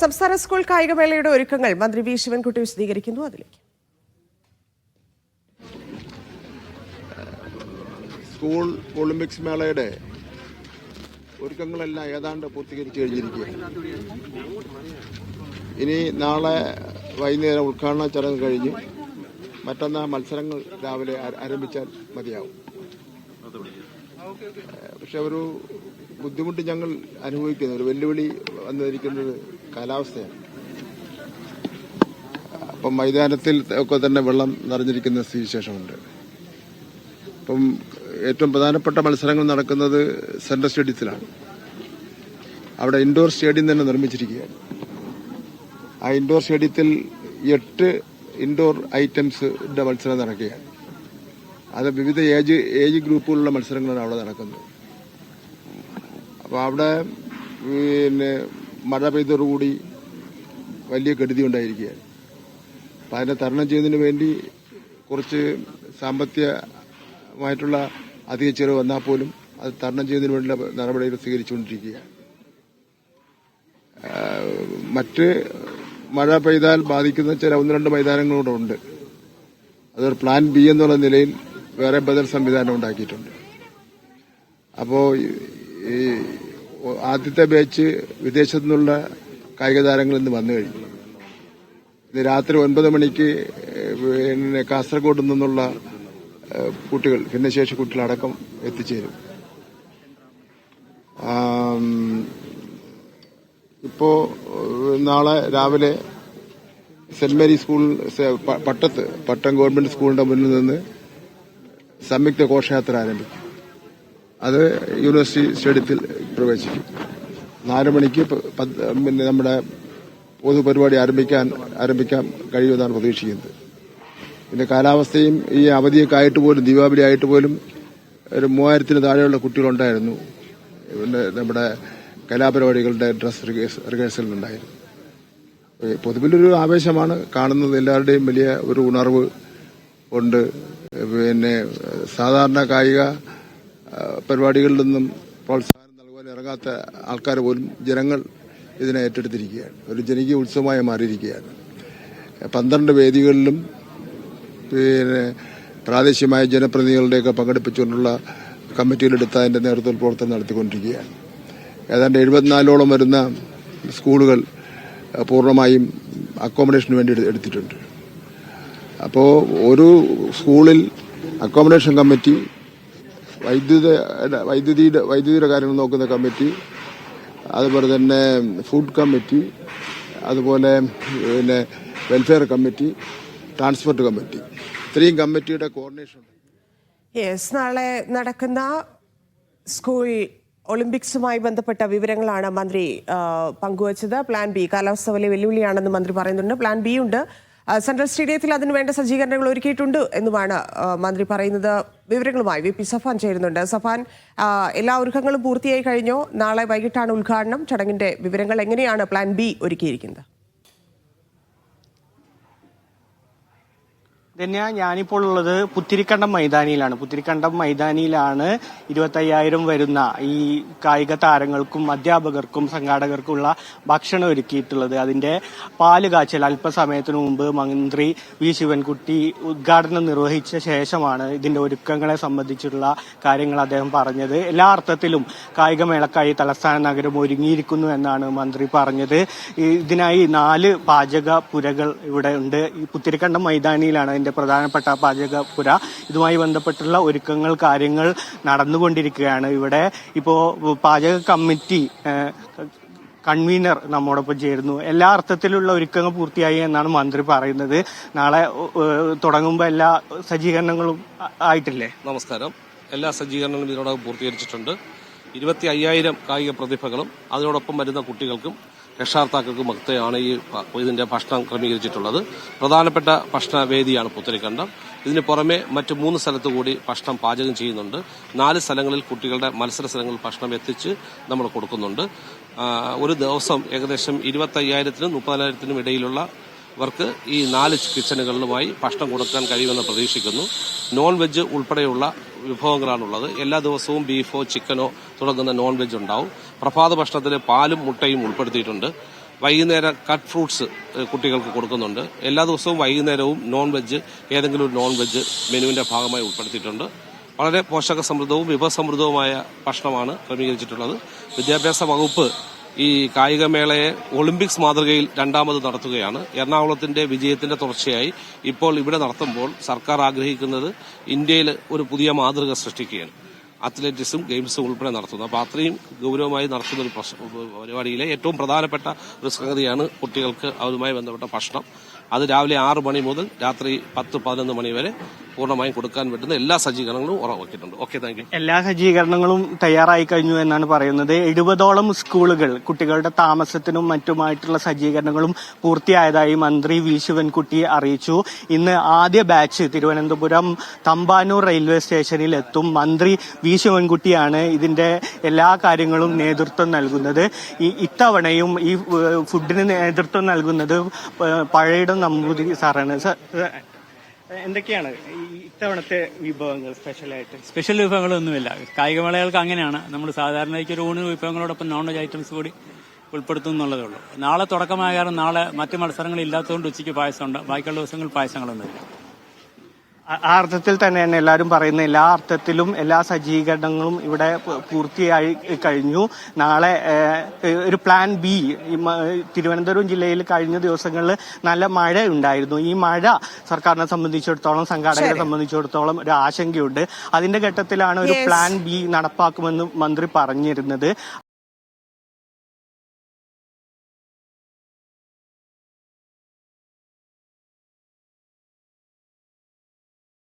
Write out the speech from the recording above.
സംസ്ഥാന സ്കൂൾ കായികമേളയുടെ ഒരുക്കങ്ങൾ മന്ത്രി വി ശിവൻകുട്ടി വിശദീകരിക്കുന്നു അതിലേക്ക്. സ്കൂൾ ഒളിമ്പിക്സ് മേളയുടെ ഒരുക്കങ്ങളെല്ലാം ഏതാണ്ട് പൂർത്തീകരിച്ചു കഴിഞ്ഞിരിക്കുകയാണ്. ഇനി നാളെ വൈകുന്നേരം ഉദ്ഘാടന ചടങ്ങ് കഴിഞ്ഞ് മറ്റന്നാൾ മത്സരങ്ങൾ രാവിലെ ആരംഭിച്ചാൽ മതിയാവും. പക്ഷെ ഒരു ബുദ്ധിമുട്ട് ഞങ്ങൾ അനുഭവിക്കുന്നു. ഒരു വെല്ലുവിളി വന്നിരിക്കുന്നത് കാലാവസ്ഥയാണ് അപ്പം മൈതാനത്തിൽ ഒക്കെ തന്നെ വെള്ളം നിറഞ്ഞിരിക്കുന്ന സ്ഥിതിവിശേഷമുണ്ട്. അപ്പം ഏറ്റവും പ്രധാനപ്പെട്ട മത്സരങ്ങൾ നടക്കുന്നത് സെൻട്രൽ സ്റ്റേഡിയത്തിലാണ്. അവിടെ ഇൻഡോർ സ്റ്റേഡിയം തന്നെ നിർമ്മിച്ചിരിക്കുകയാണ്. ആ ഇൻഡോർ സ്റ്റേഡിയത്തിൽ എട്ട് ഇൻഡോർ ഐറ്റംസിന്റെ മത്സരം നടക്കുകയാണ്. അത് വിവിധ ഏജ് ഏജ് ഗ്രൂപ്പുകളുള്ള മത്സരങ്ങളാണ് അവിടെ നടക്കുന്നത്. അപ്പോൾ അവിടെ പിന്നെ മഴ പെയ്തതോടുകൂടി വലിയ കെടുതി ഉണ്ടായിരിക്കുകയാണ് അപ്പം അതിനെ തരണം ചെയ്യുന്നതിന് വേണ്ടി കുറച്ച് സാമ്പത്തികമായിട്ടുള്ള അധിക ചെലവ് വന്നാൽ പോലും അത് തരണം ചെയ്യുന്നതിന് വേണ്ടിയുള്ള നടപടികൾ സ്വീകരിച്ചുകൊണ്ടിരിക്കുകയാണ്. മറ്റ് മഴ പെയ്താൽ ബാധിക്കുന്ന ചില ഒന്ന് രണ്ട് മൈതാനങ്ങളൂടെ ഉണ്ട്. അതൊരു പ്ലാൻ ബി എന്നുള്ള നിലയിൽ വേറെ ബദൽ സംവിധാനം ഉണ്ടാക്കിയിട്ടുണ്ട്. അപ്പോൾ ഈ ആദ്യത്തെ ബാച്ച് വിദേശത്തു നിന്നുള്ള കായിക താരങ്ങൾ ഇന്ന് വന്നു കഴിഞ്ഞു. ഇന്ന് രാത്രി ഒൻപത് മണിക്ക് പിന്നെ കാസർഗോഡ് നിന്നുള്ള കുട്ടികൾ ഭിന്നശേഷി കുട്ടികളടക്കം എത്തിച്ചേരും. ഇപ്പോ നാളെ രാവിലെ സെന്റ് മേരി സ്കൂൾ പട്ടത്ത് പട്ടം ഗവൺമെന്റ് സ്കൂളിന്റെ മുന്നിൽ നിന്ന് സംയുക്ത ഘോഷയാത്ര ആരംഭിക്കും. അത് യൂണിവേഴ്സിറ്റി സ്റ്റേഡിയത്തിൽ പ്രവേശിക്കും. നാല് മണിക്ക് പിന്നെ നമ്മുടെ പൊതുപരിപാടി ആരംഭിക്കാൻ ആരംഭിക്കാൻ കഴിയുമെന്നാണ് പ്രതീക്ഷിക്കുന്നത്. പിന്നെ കാലാവസ്ഥയും ഈ അവധിയൊക്കെ ആയിട്ട് പോലും ദീപാവലി ആയിട്ട് പോലും ഒരു മൂവായിരത്തിന് താഴെയുള്ള കുട്ടികളുണ്ടായിരുന്നു. പിന്നെ നമ്മുടെ കലാപരിപാടികളുടെ ഡ്രസ് റിഹേഴ്സലുണ്ടായിരുന്നു ഏ, പൊതുവിലൊരു ആവേശമാണ് കാണുന്നത്. എല്ലാവരുടെയും വലിയ ഒരു ഉണർവ് ഉണ്ട്. പിന്നെ സാധാരണ കായിക പരിപാടികളിൽ നിന്നും പ്രോത്സാഹനം നൽകുവാൻ ഇറങ്ങാത്ത ആൾക്കാർ പോലും ജനങ്ങൾ ഇതിനെ ഏറ്റെടുത്തിരിക്കുകയാണ്. ഒരു ജനകീയ ഉത്സവമായി മാറിയിരിക്കുകയാണ്. പന്ത്രണ്ട് വേദികളിലും പിന്നെ പ്രാദേശികമായ ജനപ്രതിനിധികളുടെയൊക്കെ പങ്കെടുപ്പിച്ചുകൊണ്ടുള്ള കമ്മിറ്റികളെടുത്ത് അതിന്റെ നേതൃത്വത്തിൽ പ്രവർത്തനം നടത്തിക്കൊണ്ടിരിക്കുകയാണ്. ഏതാണ്ട് എഴുപത്തിനാലോളം വരുന്ന സ്കൂളുകൾ പൂർണമായും അക്കോമഡേഷന് വേണ്ടി എടുത്തിട്ടുണ്ട്. അപ്പോൾ ഒരു സ്കൂളിൽ അക്കോമഡേഷൻ കമ്മിറ്റി വൈദ്യുത വൈദ്യുതിയുടെ വൈദ്യുതിയുടെ കാര്യങ്ങൾ നോക്കുന്ന കമ്മിറ്റി അതുപോലെ തന്നെ ഫുഡ് കമ്മിറ്റി അതുപോലെ പിന്നെ വെൽഫെയർ കമ്മിറ്റി ട്രാൻസ്പോർട്ട് കമ്മിറ്റി. ഇത്രയും കമ്മിറ്റിയുടെ കോർഡിനേഷൻ യെസ് നാളെ നടക്കുന്ന സ്കൂൾ ഒളിമ്പിക്സുമായി ബന്ധപ്പെട്ട വിവരങ്ങളാണ് മന്ത്രി പങ്കുവച്ചത്. പ്ലാൻ ബി കാലാവസ്ഥ വലിയ വെല്ലുവിളിയാണെന്ന് മന്ത്രി പറയുന്നുണ്ട്. പ്ലാൻ ബി ഉണ്ട് സെൻട്രൽ സ്റ്റേഡിയത്തിൽ അതിന് വേണ്ട സജ്ജീകരണങ്ങൾ ഒരുക്കിയിട്ടുണ്ട് എന്നുമാണ് മന്ത്രി പറയുന്നത്. വിവരങ്ങളുമായി വി പി സഫാൻ ചേരുന്നുണ്ട്. സഫാൻ എല്ലാ ഒരുക്കങ്ങളും പൂർത്തിയായി കഴിഞ്ഞോ? നാളെ വൈകിട്ടാണ് ഉദ്ഘാടനം. ചടങ്ങിന്റെ വിവരങ്ങൾ എങ്ങനെയാണ് പ്ലാൻ ബി ഒരുക്കിയിരിക്കുന്നത്? ധന്യ ഞാനിപ്പോൾ ഉള്ളത് പുത്തിരിക്കണ്ടം മൈതാനിയിലാണ്. പുത്തിരിക്കണ്ടം മൈതാനിയിലാണ് ഇരുപത്തയ്യായിരം വരുന്ന ഈ കായിക താരങ്ങൾക്കും അധ്യാപകർക്കും സംഘാടകർക്കുമുള്ള ഭക്ഷണം ഒരുക്കിയിട്ടുള്ളത്. അതിന്റെ പാൽ കാച്ചൽ അല്പസമയത്തിനു മുമ്പ് മന്ത്രി വി. ശിവൻകുട്ടി ഉദ്ഘാടനം നിർവഹിച്ച ശേഷമാണ് ഇതിന്റെ ഒരുക്കങ്ങളെ സംബന്ധിച്ചുള്ള കാര്യങ്ങൾ അദ്ദേഹം പറഞ്ഞത്. എല്ലാ അർത്ഥത്തിലും കായികമേളക്കായി തലസ്ഥാന നഗരം ഒരുങ്ങിയിരിക്കുന്നു എന്നാണ് മന്ത്രി പറഞ്ഞത്. ഇതിനായി നാല് പാചക പുരകൾ ഇവിടെ ഉണ്ട്. ഈ പുത്തിരിക്കണ്ടം മൈതാനിയിലാണ് അതിന്റെ പ്രധാനപ്പെട്ട പാചകപുര ഇതുമായി ബന്ധപ്പെട്ടുള്ള ഒരുക്കങ്ങൾ കാര്യങ്ങൾ നടന്നുകൊണ്ടിരിക്കുകയാണ്. ഇവിടെ ഇപ്പോ പാചക കമ്മിറ്റി കൺവീനർ നമ്മോടൊപ്പം ചേരുന്നു. എല്ലാ അർത്ഥത്തിലുള്ള ഒരുക്കങ്ങൾ പൂർത്തിയായി എന്നാണ് മന്ത്രി പറയുന്നത്. നാളെ തുടങ്ങുമ്പോൾ എല്ലാ സജ്ജീകരണങ്ങളും ആയിട്ടില്ലേ? നമസ്കാരം. എല്ലാ സജ്ജീകരണങ്ങളും ഇതിനോടകം പൂർത്തീകരിച്ചിട്ടുണ്ട്. ഇരുപത്തി അയ്യായിരം കായിക പ്രതിഭകളും അതിനോടൊപ്പം വരുന്ന കുട്ടികൾക്കും രക്ഷാർത്ഥാക്കൾക്കും ഒക്കെയാണ് ഈ ഇതിന്റെ ഭക്ഷണം ക്രമീകരിച്ചിട്ടുള്ളത്. പ്രധാനപ്പെട്ട ഭക്ഷണ വേദിയാണ് പുത്തരിക്കണ്ടം. ഇതിന് പുറമെ മറ്റ് മൂന്ന് സ്ഥലത്ത് കൂടി ഭക്ഷണം പാചകം ചെയ്യുന്നുണ്ട്. നാല് സ്ഥലങ്ങളിൽ കുട്ടികളുടെ മത്സര സ്ഥലങ്ങളിൽ ഭക്ഷണം എത്തിച്ച് നമ്മൾ കൊടുക്കുന്നുണ്ട്. ഒരു ദിവസം ഏകദേശം ഇരുപത്തയ്യായിരത്തിനും മുപ്പതിനായിരത്തിനും ഇടയിലുള്ള ഇവർക്ക് ഈ നാല് കിച്ചണുകളിലുമായി ഭക്ഷണം കൊടുക്കാൻ കഴിയുമെന്ന് പ്രതീക്ഷിക്കുന്നു. നോൺ വെജ് ഉൾപ്പെടെയുള്ള വിഭവങ്ങളാണുള്ളത്. എല്ലാ ദിവസവും ബീഫോ ചിക്കനോ തുടങ്ങുന്ന നോൺ വെജ് ഉണ്ടാവും. പ്രഭാത ഭക്ഷണത്തിൽ പാലും മുട്ടയും ഉൾപ്പെടുത്തിയിട്ടുണ്ട്. വൈകുന്നേരം കട്ട് ഫ്രൂട്ട്സ് കുട്ടികൾക്ക് കൊടുക്കുന്നുണ്ട്. എല്ലാ ദിവസവും വൈകുന്നേരവും നോൺ വെജ് ഏതെങ്കിലും ഒരു നോൺ വെജ് മെനുവിന്റെ ഭാഗമായി ഉൾപ്പെടുത്തിയിട്ടുണ്ട്. വളരെ പോഷക സമൃദ്ധവും വിഭവസമൃദ്ധവുമായ ഭക്ഷണമാണ് ക്രമീകരിച്ചിട്ടുള്ളത്. വിദ്യാഭ്യാസ വകുപ്പ് ഈ കായികമേളയെ ഒളിമ്പിക്സ് മാതൃകയിൽ രണ്ടാമത് നടത്തുകയാണ്. എറണാകുളത്തിന്റെ വിജയത്തിന്റെ തുടർച്ചയായി ഇപ്പോൾ ഇവിടെ നടത്തുമ്പോൾ സർക്കാർ ആഗ്രഹിക്കുന്നത് ഇന്ത്യയിൽ ഒരു പുതിയ മാതൃക സൃഷ്ടിക്കുകയാണ്. അത്ലറ്റിക്സും ഗെയിംസും ഉൾപ്പെടെ നടത്തുന്നത് അപ്പോൾ അത്രയും ഗൗരവമായി നടത്തുന്ന ഒരു പരിപാടിയിലെ ഏറ്റവും പ്രധാനപ്പെട്ട ഒരു സംഗതിയാണ് കുട്ടികൾക്ക് അതുമായി ബന്ധപ്പെട്ട ഭക്ഷണം. അത് രാവിലെ ആറ് മണി മുതൽ രാത്രി പത്ത് പതിനൊന്ന് മണി വരെ പൂർണമായും കൊടുക്കാൻ പറ്റുന്ന എല്ലാ സജ്ജീകരണങ്ങളും ഉറപ്പാക്കിയിട്ടുണ്ട് ഓക്കെ താങ്ക് എല്ലാ സജ്ജീകരണങ്ങളും തയ്യാറായി കഴിഞ്ഞു എന്നാണ് പറയുന്നത്. എഴുപതോളം സ്കൂളുകൾ കുട്ടികളുടെ താമസത്തിനും മറ്റുമായിട്ടുള്ള സജ്ജീകരണങ്ങളും പൂർത്തിയായതായി മന്ത്രി വി. ശിവൻകുട്ടി അറിയിച്ചു. ഇന്ന് ആദ്യ ബാച്ച് തിരുവനന്തപുരം തമ്പാനൂർ റെയിൽവേ സ്റ്റേഷനിൽ എത്തും. മന്ത്രി വി. ശിവൻകുട്ടിയാണ് ഇതിന്റെ എല്ലാ കാര്യങ്ങളും നേതൃത്വം നൽകുന്നത്. ഈ ഇത്തവണയും ഈ ഫുഡിന് നേതൃത്വം നൽകുന്നത് പഴയിടം നമ്പൂതിരി സാറാണ്. സാർ എന്തൊക്കെയാണ് ഇത്തവണത്തെ വിഭവങ്ങൾ സ്പെഷ്യലായിട്ട്? സ്പെഷ്യൽ വിഭവങ്ങളൊന്നുമില്ല. കായികമേളകൾക്ക് അങ്ങനെയാണ്. നമ്മൾ സാധാരണയ്ക്ക് ഒരു ഊണ് വിഭവങ്ങളോടൊപ്പം നോൺ വെജ് ഐറ്റംസ് കൂടി ഉൾപ്പെടുത്തും എന്നുള്ളതേ ഉള്ളൂ. നാളെ തുടക്കമായ കാരണം നാളെ മറ്റ് മത്സരങ്ങൾ ഇല്ലാത്തതുകൊണ്ട് ഉച്ചയ്ക്ക് പായസമുണ്ട് ബാക്കിയുള്ള ദിവസങ്ങളിൽ പായസങ്ങളൊന്നുമില്ല. ആ- അർത്ഥത്തിൽ തന്നെയാണ് എല്ലാവരും പറയുന്നത് എല്ലാ അർത്ഥത്തിലും എല്ലാ സജ്ജീകരണങ്ങളും ഇവിടെ പൂർത്തിയായി കഴിഞ്ഞു. നാളെ ഒരു പ്ലാൻ ബി തിരുവനന്തപുരം ജില്ലയിൽ കഴിഞ്ഞ ദിവസങ്ങളിൽ നല്ല മഴ ഉണ്ടായിരുന്നു ഈ മഴ സർക്കാരിനെ സംബന്ധിച്ചിടത്തോളം സംഘാടകരെ സംബന്ധിച്ചിടത്തോളം ഒരു ആശങ്കയുണ്ട്. അതിന്റെ ഘട്ടത്തിലാണ് ഒരു പ്ലാൻ ബി നടപ്പാക്കുമെന്ന് മന്ത്രി പറഞ്ഞിരുന്നത്.